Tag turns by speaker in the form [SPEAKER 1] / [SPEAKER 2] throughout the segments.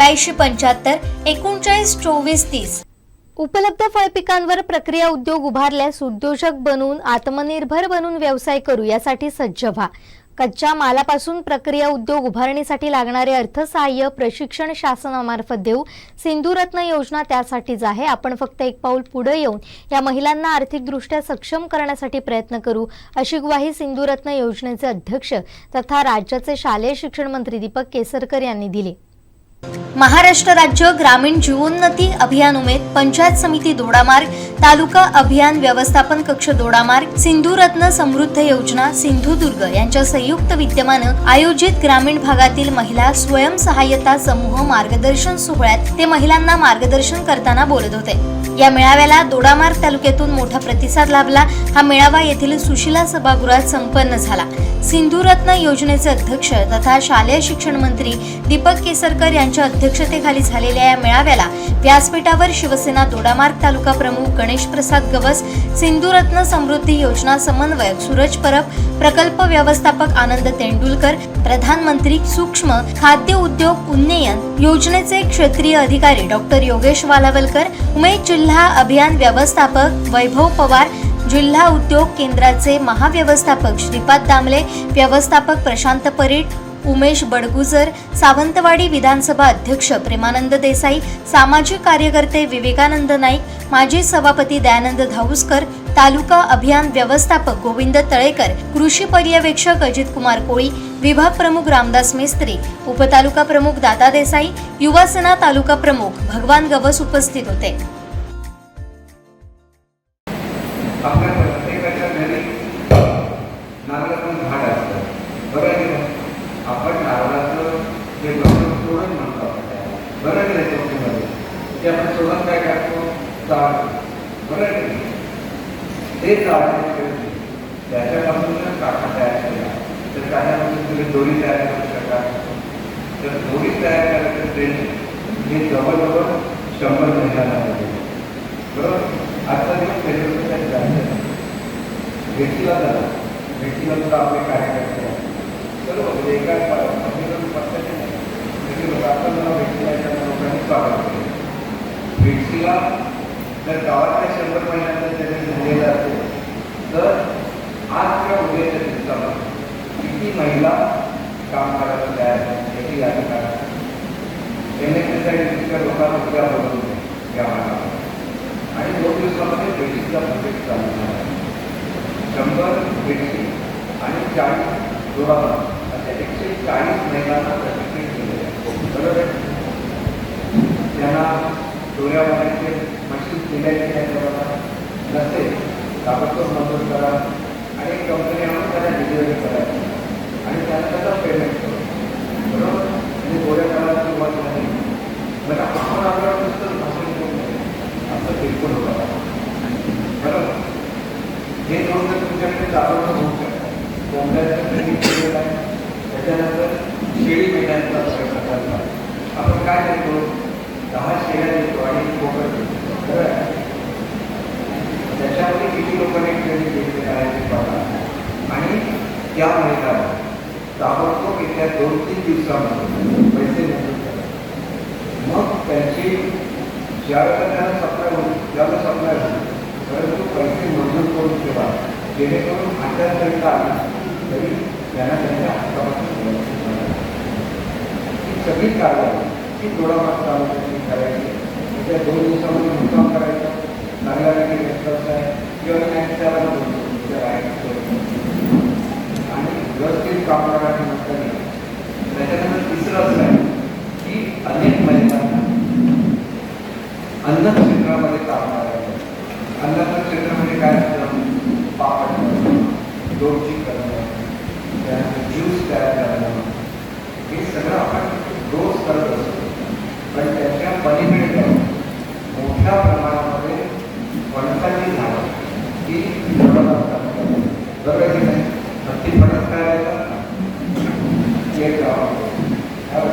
[SPEAKER 1] ब्याऐंशी पंच्याहत्तर एकोणचाळीस चोवीस तीस. उपलब्ध फळपिकांवर प्रक्रिया उद्योग उभारल्यास उद्योजक बनून आत्मनिर्भर बनून व्यवसाय करू यासाठी सज्ज व्हा. कच्च्या मालापासून प्रक्रिया उद्योग उभारणीसाठी लागणारे अर्थसहाय्य प्रशिक्षण शासनामार्फत देऊ सिंधुरत्न योजना त्यासाठीच आहे आपण फक्त एक पाऊल पुढे येऊन या महिलांना आर्थिकदृष्ट्या सक्षम करण्यासाठी प्रयत्न करू अशी ग्वाही सिंधुरत्न योजनेचे अध्यक्ष तथा राज्याचे शालेय शिक्षण मंत्री दीपक केसरकर यांनी दिली. महाराष्ट्र राज्य ग्रामीण जीवोन्नती अभियान उमेद पंचायत समिती दोडामार्ग तालुका अभियान व्यवस्थापन कक्ष दोडामार्ग सिंधुरत्न समृद्ध योजना सिंधुदुर्ग यांच्या संयुक्त विद्यमानं आयोजित ग्रामीण भागातील महिला स्वयंसहाय्यता समूह मार्गदर्शन सोहळ्यात ते महिलांना मार्गदर्शन करताना बोलत होते. या मेळाव्याला दोडामार्ग तालुक्यातून मोठा प्रतिसाद लाभला. हा मेळावा येथील सुशिला सभागृहात संपन्न झाला. सिंधुरत्न योजनेचे अध्यक्ष तथा शालेय शिक्षण मंत्री दीपक केसरकर यांनी यांच्या अध्यक्षतेखाली झालेल्या या मेळाव्याला व्यासपीठावर शिवसेना दोडामार्ग तालुका प्रमुख गणेश प्रसाद गवस सिंधुरत्न समृद्धी योजना समन्वयक सूरज परब प्रकल्प व्यवस्थापक आनंद तेंडुलकर प्रधानमंत्री सूक्ष्म खाद्य उद्योग उन्नयन योजनेचे क्षेत्रीय अधिकारी डॉक्टर योगेश वालावलकर उमेद जिल्हा अभियान व्यवस्थापक वैभव पवार जिल्हा उद्योग केंद्राचे महाव्यवस्थापक श्रीपाद दामले व्यवस्थापक प्रशांत परीट उमेश बडगुजर सावंतवाडी विधानसभा अध्यक्ष प्रेमानंद देसाई सामाजिक कार्यकर्ते विवेकानंद नाईक माजी सभापती दयानंद धाऊसकर तालुका अभियान व्यवस्थापक गोविंद तळेकर कृषी पर्यवेक्षक अजित कुमार कोळी विभाग प्रमुख रामदास मेस्त्री उपतालुका प्रमुख दादा देसाई युवासेना तालुका प्रमुख भगवान गवस उपस्थित होते.
[SPEAKER 2] झाड बरं? ते झाड त्याच्यापासून काटा तयार केला तर त्याच्यापासून तुम्ही दोरी तयार करू शकाल तर दोरी तयार करायचं ट्रेनिंग हे। जवळजवळ शंभर महिन्याला बरोबर आजचा दिवस त्याच्याबद्दल जायचं भेटीला झाला भेटीला सुद्धा आपले कार्यकर्ते. बरोबर म्हणजे एका पक्षाचे नाही तरी लोक आता मला भेटीला लोकांनी स्वागत केलं भेटीला जर गावातल्या शंभर महिन्याचं त्यांनी झालेला असेल तर आज किंवा उद्याच्या दिवसामध्ये किती महिला काम करायला तयार याची यादी करा. एन एस एस लोकांना उद्या बोलवून गावाला आणि दोन दिवसामध्ये ब्रिटिशचा प्रोजेक्ट चालू झाला. शंभर ब्रिटिश आणि चाळीस जोरावर अशा एकशे चाळीस महिलांना प्रशिक्षण दिले बरोबर? त्यांना डोळ्यामध्ये बनायचे मशीन नसेल ताबडतोब मदत करा आणि कंपनी आणून डिलिव्हरी करायची आणि त्यांना त्याचा पेमेंट करू बरोबर म्हणजे गोळ्या करायला सुरुवात झाली पण आपण आपल्या नुसतं भाषण करू नये असं बिलकुल होणार बरोबर हे दोन जर तुमच्याकडे जागरूक होऊ शकतात कोंबड्याचं ट्रेनिंग केलेलं आहे त्याच्यानंतर शेळी मेंढ्यांचा प्रकार आपण काय करतो? दहा शेळ्या देतो आणि एक देतो. त्याच्यामध्ये किती लोकांनी ट्रेनिंग घेतली करायची बघा आणि त्या महिलाला ताबडतोब येत्या दोन तीन दिवसामध्ये पैसे मंजूर करा मग त्यांची ज्यावेळेला त्यांना सप्लाय होईल त्यावेळेला सप्लाय होईल परंतु पैसे मंजूर करून ठेवा जेणेकरून आचारसंहिता आली तरी त्यांना त्यांच्या हक्कापासून व्यवस्थित मिळालं. ही सगळी कारवाई ही थोडाफार तालुक्याची करायची त्या दोन दिवसामध्ये मुक्काम करायचा चांगल्या पैकी व्यवस्था किंवा त्यांच्यावर आणि व्यवस्थित काम करायचं नसताना त्याच्यानंतर तिसरं असं आहे की अनेक महिलांना अन्न क्षेत्रामध्ये काम करायचं अन्नाच्या क्षेत्रामध्ये काय असतं? पापड लोणची करणं, त्यानंतर ज्यूस तयार करणं. हे सगळं आपण रोज करत असतो. पण बरोबर आहे की नाही नक्की फणस काय राहतात ना एक गाव हो.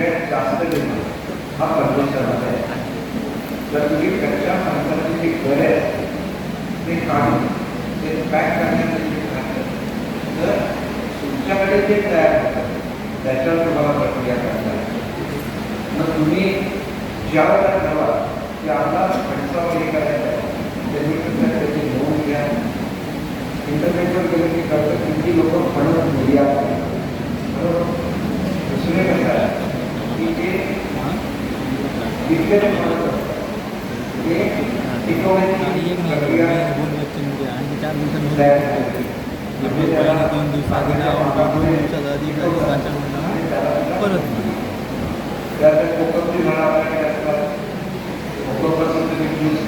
[SPEAKER 2] के शास्त्र हा परमेश्वर आहे जर तुम्ही कच्च्या माणसाला जे घर आहे ते काढून ते पॅक करण्याचं जे घातलं तर तुमच्याकडे जे तयार करतात त्याच्यावर तुम्हाला प्रक्रिया करता मग तुम्ही ज्या वेळेला ठरवा त्याला खर्चावर हे करायचं त्यांनी कसं त्याची नोंद घ्या इंटरनेटवर गेलं की कळतं किती लोक म्हणून मीडिया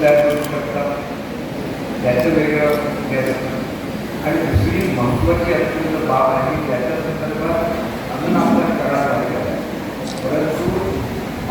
[SPEAKER 2] तयार करू शकता त्याचं वेगळं आणि दुसरी महत्त्वाची अत्यंत बाब आहे त्याच्या संदर्भात अजून आपण करार आहे. परंतु